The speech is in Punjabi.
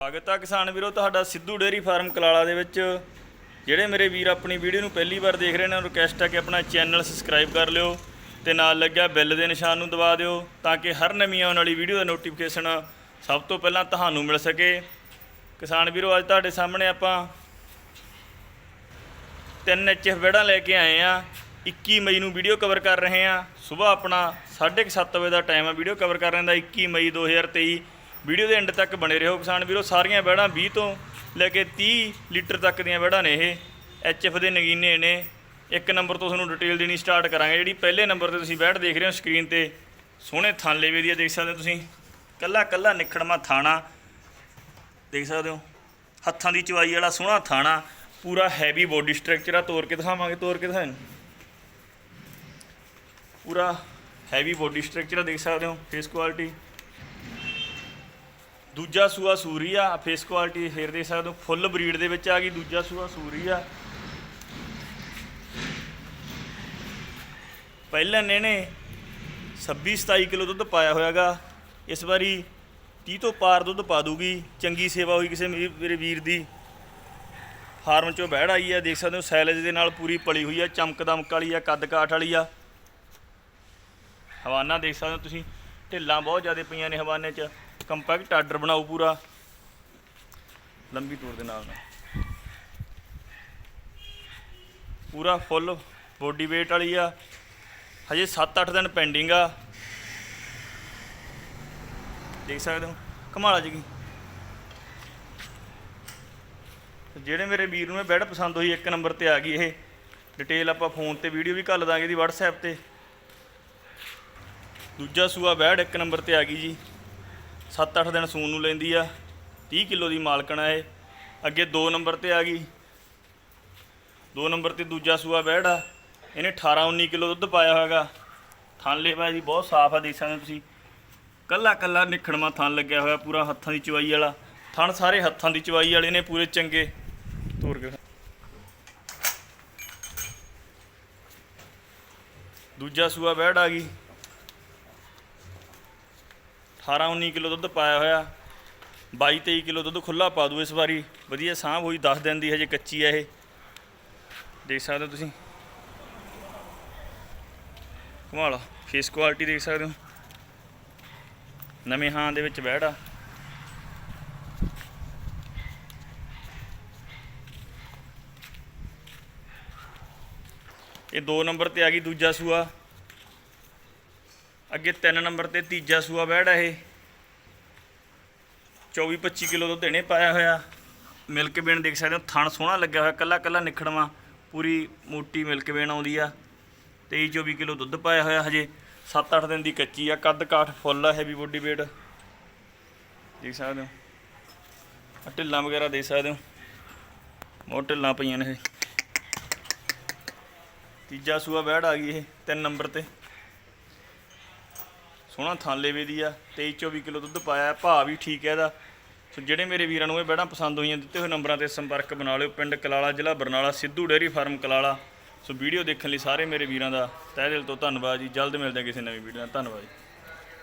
ਸਵਾਗਤ ਹੈ ਕਿਸਾਨ ਵੀਰੋ, ਤੁਹਾਡਾ ਸਿੱਧੂ ਡੇਅਰੀ ਫਾਰਮ ਕਲਾਲਾ ਦੇ ਵਿੱਚ। ਜਿਹੜੇ ਮੇਰੇ ਵੀਰ ਆਪਣੀ ਵੀਡੀਓ ਨੂੰ ਪਹਿਲੀ ਵਾਰ ਦੇਖ ਰਹੇ ਨੇ ਰਿਕਵੈਸਟ ਹੈ ਕਿ ਆਪਣਾ ਚੈਨਲ ਸਬਸਕ੍ਰਾਈਬ ਕਰ ਲਿਓ ਤੇ ਨਾਲ ਲੱਗਿਆ ਬੈਲ ਦੇ ਨਿਸ਼ਾਨ ਨੂੰ ਦਬਾ ਦਿਓ ਤਾਂ ਕਿ ਹਰ ਨਵੀਂ ਆਉਣ ਵਾਲੀ ਵੀਡੀਓ ਦਾ ਨੋਟੀਫਿਕੇਸ਼ਨ ਸਭ ਤੋਂ ਪਹਿਲਾਂ ਤੁਹਾਨੂੰ ਮਿਲ ਸਕੇ। ਕਿਸਾਨ ਵੀਰੋ, ਅੱਜ ਤੁਹਾਡੇ ਸਾਹਮਣੇ ਆਪਾਂ ਤਿੰਨ ਐਚਐਫ ਬੈੜਾਂ ਲੈ ਕੇ ਆਏ ਆ। 21 ਮਈ ਨੂੰ ਵੀਡੀਓ ਕਵਰ ਕਰ ਰਹੇ ਆ। ਸਵੇਰ ਆਪਣਾ 7:30 ਵਜੇ ਦਾ ਟਾਈਮ ਆ ਵੀਡੀਓ ਕਵਰ ਕਰ ਰਹੇ ਦਾ 21 ਮਈ 2023 ਵੀਡੀਓ ਦੇ ਐਂਡ ਤੱਕ ਬਣੇ ਰਹੋ ਕਿਸਾਨ ਵੀਰੋ। ਸਾਰੀਆਂ ਬੈੜਾਂ 20 ਤੋਂ ਲੈ ਕੇ 30 ਲੀਟਰ ਤੱਕ ਦੀਆਂ ਬੈੜਾਂ ਨੇ ਇਹ। ਐਚਐਫ ਦੇ ਨਗੀਨੇ ਨੇ। ਇੱਕ ਨੰਬਰ ਤੋਂ ਤੁਹਾਨੂੰ ਡਿਟੇਲ ਦੇਣੀ ਸਟਾਰਟ ਕਰਾਂਗੇ। ਜਿਹੜੀ ਪਹਿਲੇ ਨੰਬਰ ਤੇ ਤੁਸੀਂ ਬੈੜ ਦੇਖ ਰਹੇ ਹੋ ਸਕਰੀਨ ਤੇ ਸੋਹਣੇ ਥਣ ਲੇਵੇ ਦੀ ਆ, ਦੇਖ ਸਕਦੇ ਹੋ ਤੁਸੀਂ। ਕੱਲਾ ਕੱਲਾ ਨਿਖੜਮਾ ਥਾਣਾ। ਦੇਖ ਸਕਦੇ ਹੋ। ਹੱਥਾਂ ਦੀ ਚਵਾਈ ਵਾਲਾ ਸੋਹਣਾ ਥਾਣਾ। ਪੂਰਾ ਹੈਵੀ ਬੋਡੀ ਸਟਰਕਚਰ ਆ। ਤੋੜ ਕੇ ਦਿਖਾਵਾਂਗੇ ਤੋੜ ਕੇ ਦਿਖਾਣ ਪੂਰਾ ਹੈਵੀ ਬੋਡੀ ਸਟਰਕਚਰ ਆ ਦੇਖ ਸਕਦੇ ਹੋ। ਫੇਸ ਕੁਆਲਿਟੀ ਦੂਜਾ ਸੂਆ ਸੂਰੀ ਆ ਫੇਸ ਕੁਆਲਿਟੀ ਫੇਰ ਦੇਖ ਸਕਦੇ ਹੋ ਫੁੱਲ ਬਰੀਡ ਦੇ ਵਿੱਚ ਆ ਗਈ ਦੂਜਾ ਸੂਆ ਸੂਰੀ ਆ ਪਹਿਲਾਂ ਨੇ ਨੇ 26 27 ਕਿਲੋ ਦੁੱਧ ਪਾਇਆ ਹੋਇਆਗਾ, ਇਸ ਵਾਰੀ 30 ਤੋਂ ਪਾਰ ਦੁੱਧ ਪਾ ਦੂਗੀ, ਚੰਗੀ ਸੇਵਾ ਹੋਈ ਕਿਸੇ ਮੇਰੇ ਵੀਰ ਦੀ। ਫਾਰਮ ਚੋਂ ਬਹਿੜ ਆਈ ਆ, ਦੇਖ ਸਕਦੇ ਹੋ, ਸੈਲਜ ਦੇ ਨਾਲ ਪੂਰੀ ਪਲੀ ਹੋਈ ਆ, ਚਮਕ ਦਮਕ ਵਾਲੀ ਆ, ਕੱਦ ਕਾਠ ਵਾਲੀ ਆ। ਹਵਾਨਾ ਦੇਖ ਸਕਦੇ ਹੋ ਤੁਸੀਂ, ਢਿੱਲਾਂ ਬਹੁਤ ਜ਼ਿਆਦਾ ਪਈਆਂ ਨੇ ਹਵਾਨੇ 'ਚ। ਕੰਪੈਕਟ ਆਰਡਰ ਬਣਾਓ ਪੂਰਾ। ਲੰਬੀ ਟੂਰ ਦੇ ਨਾਲ ਨਾਲ ਪੂਰਾ ਫੁੱਲ ਬੋਡੀ weight ਵਾਲੀ ਆ। ਹਜੇ 7-8 ਦਿਨ ਪੈਂਡਿੰਗ ਆ। ਦੇਖ ਸਕਦੇ ਹੋ? ਕਮਾਲਾ ਜੀ ਜਿਹੜੇ ਮੇਰੇ ਵੀਰ ਨੂੰ ਇਹ ਬੈਡ ਪਸੰਦ ਹੋਈ, ਇੱਕ ਨੰਬਰ ਤੇ ਆ ਗਈ ਇਹ। ਡਿਟੇਲ ਆਪਾਂ ਫੋਨ ਤੇ ਵੀਡੀਓ ਵੀ ਘੱਲ ਦਾਂਗੇ ਇਹਦੀ WhatsApp ਤੇ। ਦੂਜਾ ਸੂਆ ਬੈਡ ਇੱਕ ਨੰਬਰ ਤੇ ਆ ਗਈ ਜੀ। 7-8 ਦਿਨ ਸੂਣ ਨੂੰ ਲੈਂਦੀ ਆ 30 ਕਿਲੋ ਦੀ ਮਾਲਕਣ ਆ ਇਹ। ਅੱਗੇ 2 ਨੰਬਰ ਤੇ ਆ ਗਈ। 2 ਨੰਬਰ ਤੇ ਦੂਜਾ ਸੂਆ ਬੈਡ ਆ। ਇਹਨੇ 18-19 ਕਿਲੋ ਦੁੱਧ ਪਾਇਆ ਹੋਇਆਗਾ ਥਣ ਲੇਵਾ ਜੀ, ਬਹੁਤ ਸਾਫ਼ ਆ, ਦੇਖ ਸਕਦੇ ਤੁਸੀਂ। ਕੱਲਾ ਕੱਲਾ ਨਿਖੜਮਾ ਥਣ ਲੱਗਿਆ ਹੋਇਆ, ਪੂਰਾ ਹੱਥਾਂ ਦੀ ਚਵਾਈ ਵਾਲਾ। ਥਣ ਸਾਰੇ ਹੱਥਾਂ ਦੀ ਚਵਾਈ ਵਾਲੇ ਨੇ, ਪੂਰੇ ਚੰਗੇ। ਤੋਰ ਕੇ ਦੂਜਾ ਸੂਆ ਬੈੜ ਆ ਗਈ। 18 19 ਕਿਲੋ ਦੁੱਧ ਪਾਇਆ ਹੋਇਆ। 22 23 ਕਿਲੋ ਦੁੱਧ ਖੁੱਲਾ ਪਾ ਦੂ ਇਸ ਵਾਰੀ। ਵਧੀਆ ਸਾਂਭ ਹੋਈ 10 ਦਿਨ ਦੀ ਹਜੇ ਕੱਚੀ ਹੈ ਇਹ। ਦੇਖ ਸਕਦੇ ਹੋ ਤੁਸੀਂ। ਕਮਾਲ ਫੇਸ ਕੁਆਲਿਟੀ ਦੇਖ ਸਕਦੇ ਹੋ। ਨਵੇਂ ਹਾਂ ਦੇ ਵਿੱਚ ਬੈੜ ਆ। ਇਹ 2 ਨੰਬਰ ਤੇ ਆ ਗਈ ਦੂਜਾ ਸੂਆ। ਅੱਗੇ 3 ਨੰਬਰ ਤੇ ਤੀਜਾ ਸੂਆ ਬੈੜ ਹੈ ਇਹ। 24 25 ਕਿਲੋ ਦੁੱਧ ਇਹਨੇ ਪਾਇਆ ਹੋਇਆ। ਮਿਲਕ ਵੇਣ ਦੇਖ ਸਕਦੇ ਹੋ, ਥਣ ਸੋਹਣਾ ਲੱਗਿਆ ਹੋਇਆ, ਕੱਲਾ ਕੱਲਾ ਨਿਖੜਵਾ, ਪੂਰੀ ਮੋਟੀ ਮਿਲਕ ਵੇਣ ਆਉਂਦੀ ਆ। 23 24 ਕਿਲੋ ਦੁੱਧ ਪਾਇਆ ਹੋਇਆ ਹਜੇ 7-8 ਦਿਨ ਦੀ ਕੱਚੀ ਆ, ਕੱਦ ਕਾਠ ਫੁੱਲ ਆ ਹੈਵੀ ਬੋਡੀ weight ਦੇਖ ਸਕਦੇ ਹੋ। ਆਹ ਢਿੱਲਾਂ ਵਗੈਰਾ ਦੇਖ ਸਕਦੇ ਹੋ। ਬਹੁਤ ਢਿੱਲਾਂ ਪਈਆਂ ਨੇ ਇਹ। ਤੀਜਾ ਸੂਆ ਬੈੜ ਆ ਗਈ ਇਹ, ਤਿੰਨ ਨੰਬਰ ਤੇ। ਸੋਹਣਾ ਥਾਂ ਲੇਵੇ ਦੀ ਆ 23 24 ਕਿਲੋ ਦੁੱਧ ਪਾਇਆ, ਭਾਅ ਵੀ ਠੀਕ ਹੈ ਇਹਦਾ। ਸੋ ਜਿਹੜੇ ਮੇਰੇ ਵੀਰਾਂ ਨੂੰ ਇਹ ਬੈੜਾਂ ਪਸੰਦ ਹੋਈਆਂ, ਦਿੱਤੇ ਹੋਏ ਨੰਬਰਾਂ ਤੇ ਸੰਪਰਕ ਬਣਾ ਲਿਓ। ਪਿੰਡ ਕਲਾਲਾ, ਜ਼ਿਲ੍ਹਾ Barnala, Sidhu dairy farm Kalala. So video ਦੇਖਣ ਲਈ ਸਾਰੇ ਮੇਰੇ ਵੀਰਾਂ ਦਾ ਤਹਿ ਦਿਲ ਤੋਂ ਧੰਨਵਾਦ ਜੀ। ਜਲਦ ਮਿਲਦੇ ਹਾਂ ਕਿਸੇ ਨਵੀਂ ਵੀਡੀਓ ਨਾਲ। ਧੰਨਵਾਦ ਜੀ।